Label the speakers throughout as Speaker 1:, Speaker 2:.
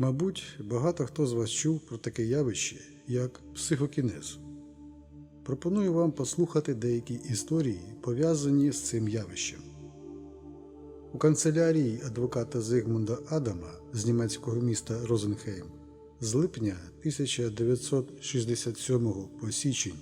Speaker 1: Мабуть, багато хто з вас чув про таке явище, як психокінез. Пропоную вам послухати деякі історії, пов'язані з цим явищем. У канцелярії адвоката Зигмунда Адама з німецького міста Розенхейм з липня 1967 по січень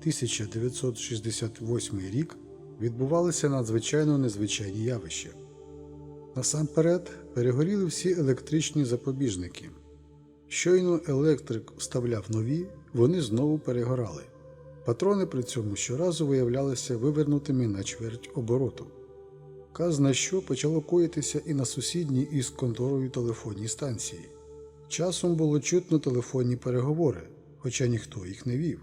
Speaker 1: 1968 рік відбувалися надзвичайно незвичайні явища. Насамперед перегоріли всі електричні запобіжники. Щойно електрик вставляв нові, вони знову перегорали. Патрони при цьому щоразу виявлялися вивернутими на чверть обороту. Казна що почало коїтися і на сусідній із конторою телефонній станції. Часом було чутно телефонні переговори, хоча ніхто їх не вів.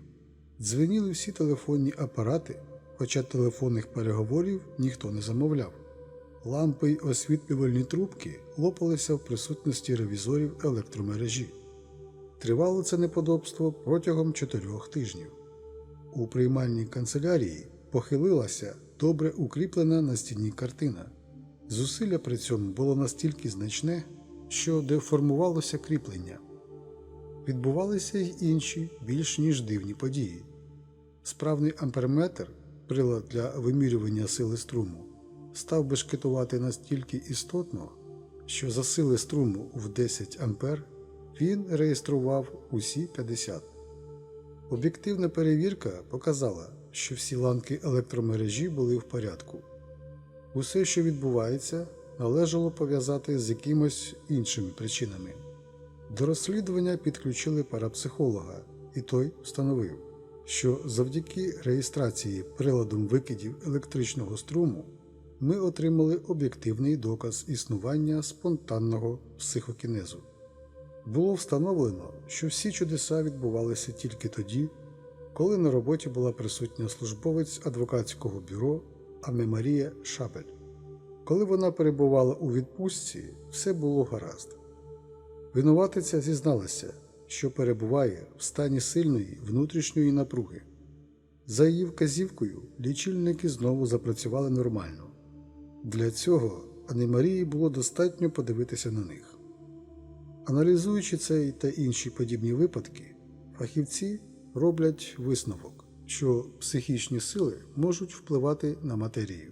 Speaker 1: Дзвеніли всі телефонні апарати, хоча телефонних переговорів ніхто не замовляв. Лампи й освітлювальні трубки лопалися в присутності ревізорів електромережі. Тривало це неподобство протягом чотирьох тижнів. У приймальній канцелярії похилилася добре укріплена на стіні картина. Зусилля при цьому було настільки значне, що деформувалося кріплення. Відбувалися й інші, більш ніж дивні події. Справний амперметр, прилад для вимірювання сили струму, став бешкетувати настільки істотно, що за сили струму в 10 ампер він реєстрував усі 50. Об'єктивна перевірка показала, що всі ланки електромережі були в порядку. Усе, що відбувається, належало пов'язати з якимось іншими причинами. До розслідування підключили парапсихолога, і той встановив, що завдяки реєстрації приладом викидів електричного струму ми отримали об'єктивний доказ існування спонтанного психокінезу. Було встановлено, що всі чудеса відбувалися тільки тоді, коли на роботі була присутня службовець адвокатського бюро Аме Марія Шабель. Коли вона перебувала у відпустці, все було гаразд. Винуватиця зізналася, що перебуває в стані сильної внутрішньої напруги. За її вказівкою лічильники знову запрацювали нормально. Для цього Анне Марії було достатньо подивитися на них. Аналізуючи цей та інші подібні випадки, фахівці роблять висновок, що психічні сили можуть впливати на матерію.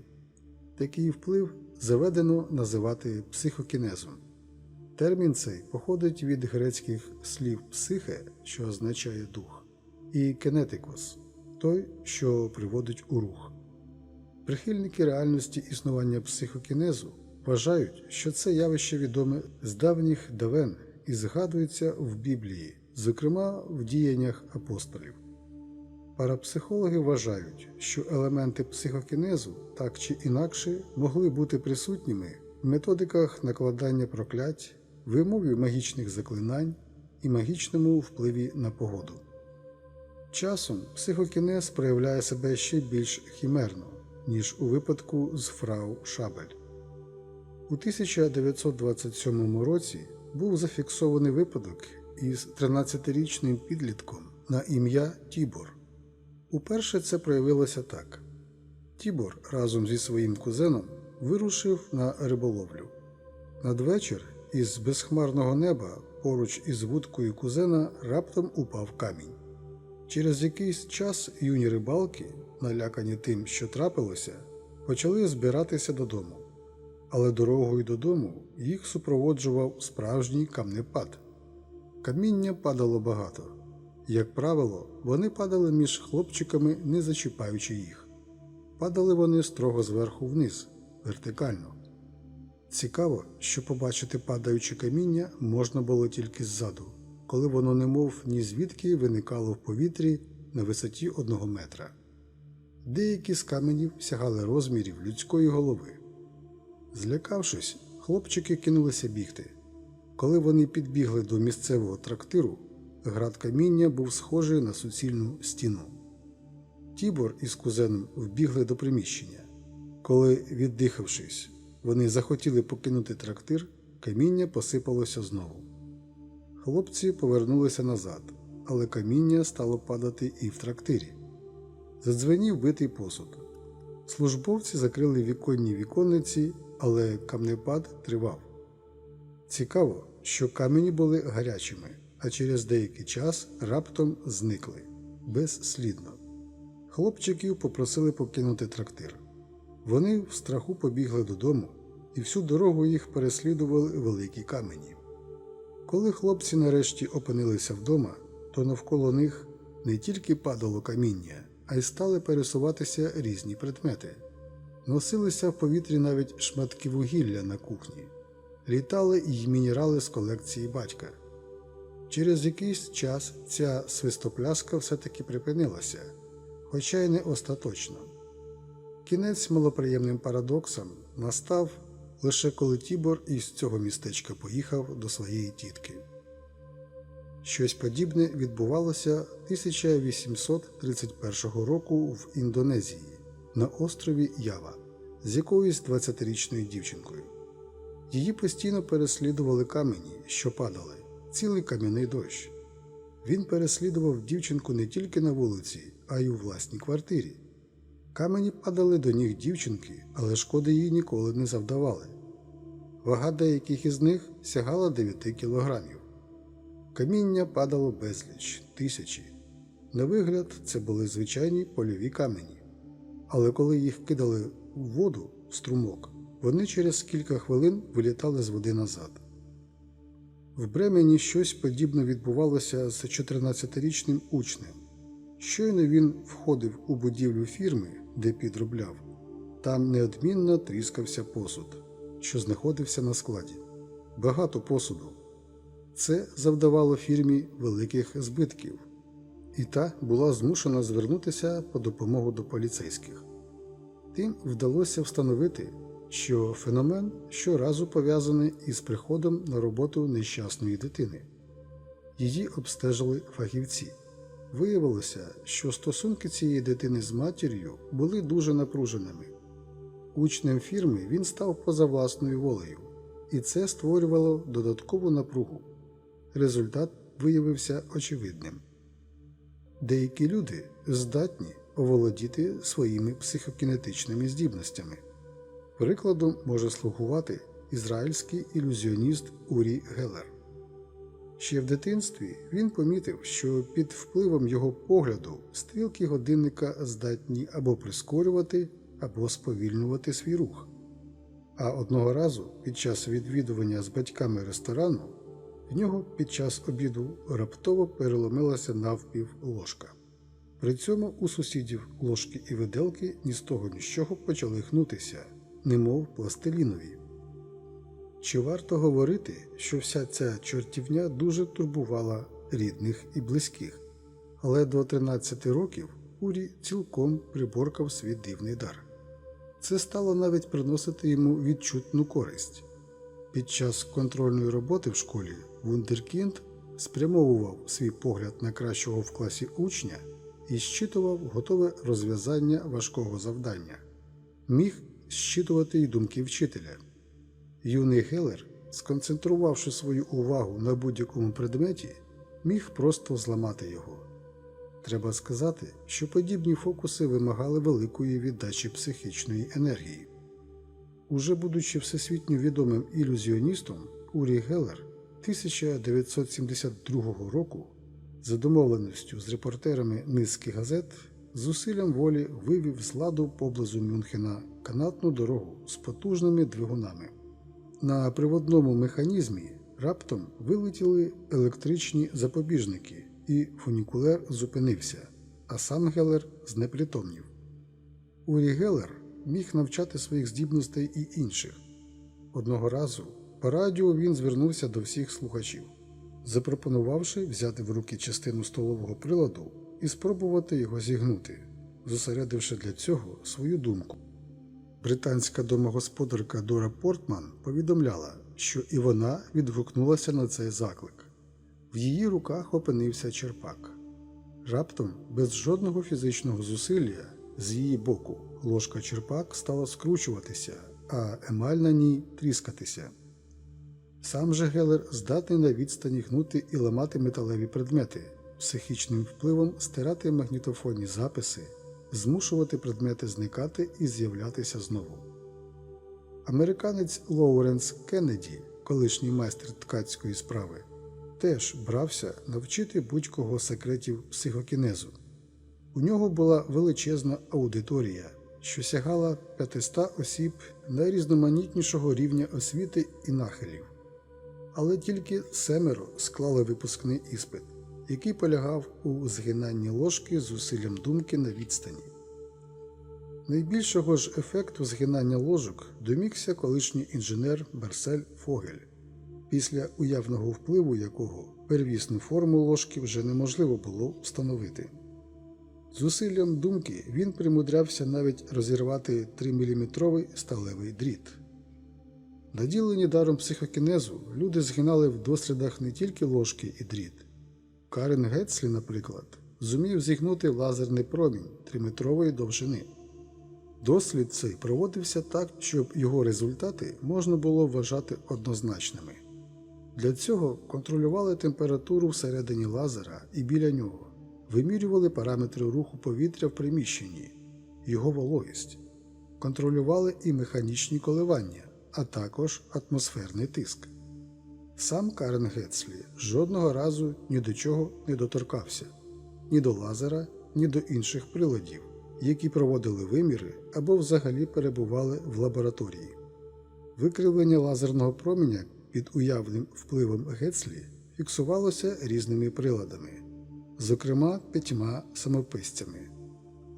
Speaker 1: Такий вплив заведено називати психокінезом. Термін цей походить від грецьких слів психе, що означає дух, і кенетикос той, що приводить у рух. Прихильники реальності існування психокінезу вважають, що це явище відоме з давніх давен і згадується в Біблії, зокрема в діяннях апостолів. Парапсихологи вважають, що елементи психокінезу так чи інакше могли бути присутніми в методиках накладання проклять, вимові магічних заклинань і магічному впливі на погоду. Часом психокінез проявляє себе ще більш хімерно, ніж у випадку з фрау Шабель. У 1927 році був зафіксований випадок із 13-річним підлітком на ім'я Тібор. Уперше це проявилося так: Тібор разом зі своїм кузеном вирушив на риболовлю. Надвечір із безхмарного неба поруч із вудкою кузена раптом упав камінь. Через якийсь час юні рибалки, налякані тим, що трапилося, почали збиратися додому. Але дорогою додому їх супроводжував справжній камнепад. Каміння падало багато. Як правило, вони падали між хлопчиками, не зачіпаючи їх. Падали вони строго зверху вниз, вертикально. Цікаво, що побачити падаюче каміння можна було тільки ззаду, коли воно немов ні звідки виникало в повітрі на висоті одного метра. Деякі з каменів сягали розмірів людської голови. Злякавшись, хлопчики кинулися бігти. Коли вони підбігли до місцевого трактиру, град каміння був схожий на суцільну стіну. Тібор із кузеном вбігли до приміщення. Коли, віддихавшись, вони захотіли покинути трактир, каміння посипалося знову. Хлопці повернулися назад, але каміння стало падати і в трактирі. Задзвенів битий посуд. Службовці закрили віконні віконниці, але камнепад тривав. Цікаво, що камені були гарячими, а через деякий час раптом зникли безслідно. Хлопчиків попросили покинути трактир. Вони в страху побігли додому, і всю дорогу їх переслідували великі камені. Коли хлопці нарешті опинилися вдома, то навколо них не тільки падало каміння, а й стали пересуватися різні предмети. Носилися в повітрі навіть шматки вугілля на кухні, літали й мінерали з колекції батька. Через якийсь час ця свистопляска все-таки припинилася, хоча й не остаточно. Кінець малоприємним парадоксам настав лише коли Тібор із цього містечка поїхав до своєї тітки. Щось подібне відбувалося 1831 року в Індонезії на острові Ява з якоюсь 20-річною дівчинкою. Її постійно переслідували камені, що падали, цілий кам'яний дощ. Він переслідував дівчинку не тільки на вулиці, а й у власній квартирі. Камені падали до ніг дівчинки, але шкоди їй ніколи не завдавали. Вага деяких із них сягала 9 кілограмів. Каміння падало безліч, тисячі. На вигляд, це були звичайні польові камені. Але коли їх кидали в воду, в струмок, вони через кілька хвилин вилітали з води назад. В Бремені щось подібне відбувалося з 14-річним учнем. Щойно він входив у будівлю фірми, де підробляв, там неодмінно тріскався посуд, що знаходився на складі. Багато посуду. Це завдавало фірмі великих збитків, і та була змушена звернутися по допомогу до поліцейських. Тим вдалося встановити, що феномен щоразу пов'язаний із приходом на роботу нещасної дитини. Її обстежили фахівці. Виявилося, що стосунки цієї дитини з матір'ю були дуже напруженими. Учнем фірми він став поза власною волею, і це створювало додаткову напругу. Результат виявився очевидним. Деякі люди здатні оволодіти своїми психокінетичними здібностями. Прикладом може слугувати ізраїльський ілюзіоніст Урі Гелер. Ще в дитинстві він помітив, що під впливом його погляду стрілки годинника здатні або прискорювати, або сповільнювати свій рух. А одного разу під час відвідування з батьками ресторану в нього під час обіду раптово переломилася навпів ложка. При цьому у сусідів ложки і виделки ні з того ні з чого почали гнутися, немов пластилінові. Чи варто говорити, що вся ця чортівня дуже турбувала рідних і близьких, але до 13 років Урі цілком приборкав свій дивний дар. Це стало навіть приносити йому відчутну користь. Під час контрольної роботи в школі Вундеркінд спрямовував свій погляд на кращого в класі учня і щитував готове розв'язання важкого завдання, міг щитувати й думки вчителя. Юний Гелер, сконцентрувавши свою увагу на будь-якому предметі, міг просто зламати його. Треба сказати, що подібні фокуси вимагали великої віддачі психічної енергії. Уже будучи всесвітньо відомим ілюзіоністом, Урі Гелер 1972 року за домовленістю з репортерами низки газет зусиллям волі вивів з ладу поблизу Мюнхена канатну дорогу з потужними двигунами. На приводному механізмі раптом вилетіли електричні запобіжники, і фунікулер зупинився, а сам Гелер знепритомнів. Урі Гелер міг навчати своїх здібностей і інших. Одного разу по радіо він звернувся до всіх слухачів, запропонувавши взяти в руки частину столового приладу і спробувати його зігнути, зосередивши для цього свою думку. Британська домогосподарка Дора Портман повідомляла, що і вона відгукнулася на цей заклик. В її руках опинився черпак. Раптом, без жодного фізичного зусилля, з її боку, ложка черпак стала скручуватися, а емаль на ній тріскатися. Сам же Гелер здатний на відстані гнути і ламати металеві предмети, психічним впливом стирати магнітофонні записи, змушувати предмети зникати і з'являтися знову. Американець Лоуренс Кеннеді колишній майстер ткацької справи, теж брався навчити будь-кого секретів психокінезу. У нього була величезна аудиторія, що сягала 500 осіб найрізноманітнішого рівня освіти і нахилів. Але тільки семеро склали випускний іспит, який полягав у згинанні ложки з усиллям думки на відстані. Найбільшого ж ефекту згинання ложок домігся колишній інженер Барсель Фогель, після уявного впливу якого первісну форму ложки вже неможливо було встановити. Зусиллям думки він примудрявся навіть розірвати 3-мм сталевий дріт. Наділені даром психокінезу, люди згинали в дослідах не тільки ложки і дріт. Карен Гетслі, наприклад, зумів зігнути лазерний промінь 3-метрової довжини. Дослід цей проводився так, щоб його результати можна було вважати однозначними. Для цього контролювали температуру всередині лазера і біля нього, вимірювали параметри руху повітря в приміщенні, його вологість, контролювали і механічні коливання, а також атмосферний тиск. Сам Карен Гетслі жодного разу ні до чого не доторкався ні до лазера, ні до інших приладів, які проводили виміри або взагалі перебували в лабораторії. Викривлення лазерного променя під уявним впливом Гетслі фіксувалося різними приладами, зокрема п'ятьма самописцями.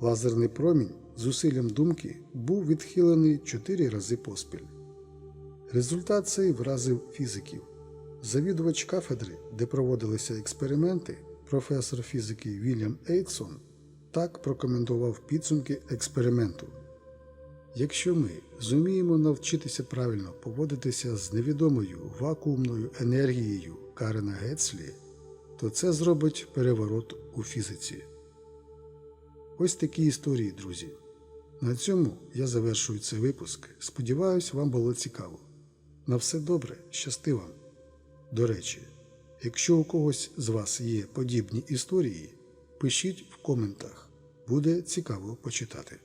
Speaker 1: Лазерний промінь з усиллям думки був відхилений чотири рази поспіль. Результат цей вразив фізиків. Завідувач кафедри, де проводилися експерименти, професор фізики Вільям Ейтсон, так прокоментував підсумки експерименту. Якщо ми зуміємо навчитися правильно поводитися з невідомою вакуумною енергією Карена Гетслі, то це зробить переворот у фізиці. Ось такі історії, друзі. На цьому я завершую цей випуск. Сподіваюсь, вам було цікаво. На все добре, щасти вам! До речі, якщо у когось з вас є подібні історії, пишіть в коментах, буде цікаво почитати.